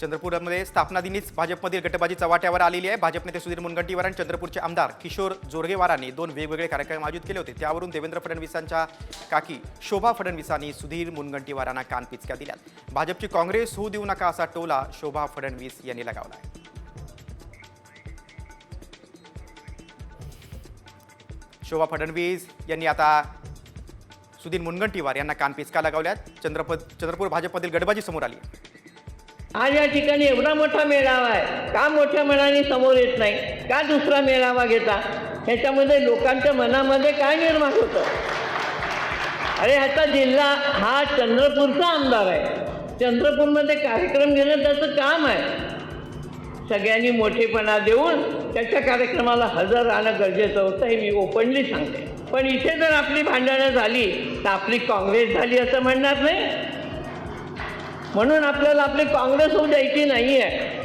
चंद्रपूरमध्ये स्थापना दिनीच भाजपमधील गटबाजी वाट्यावर आलेली आहे. भाजप नेते सुधीर मुनगंटीवार आणि चंद्रपूरचे आमदार किशोर जोरगेवारांनी दोन वेगवेगळे कार्यक्रम आयोजित केले होते. त्यावरून देवेंद्र फडणवीसांच्या काकी शोभा फडणवीसांनी सुधीर मुनगंटीवारांना कानपिचक्या दिल्यात भाजपची काँग्रेस होऊ देऊ नका असा टोला शोभा फडणवीस यांनी लगावला आहे. शोभा फडणवीस यांनी आता सुधीर मुनगंटीवार यांना कानपिचका लगावल्यात. चंद्रपूर चंद्रपूर भाजपमधील गटबाजी समोर आली आज या ठिकाणी एवढा मोठा मेळावा आहे. का मोठ्या मनाने समोर येत नाही? का दुसरा मेळावा घेता? ह्याच्यामध्ये लोकांच्या मनामध्ये काय निर्माण होतं? अरे ह्याचा जिल्हा हा चंद्रपूरचा आमदार आहे. चंद्रपूरमध्ये कार्यक्रम घेणं त्याचं काम आहे. सगळ्यांनी मोठेपणा देऊन त्याच्या कार्यक्रमाला हजर राहणं गरजेचं होतं हे मी ओपनली सांगते. पण इथे जर आपली भांडणं झाली तर आपली काँग्रेस झाली असं म्हणणार नाही. म्हणून आपल्याला आपली काँग्रेस होऊ द्यायची नाही आहे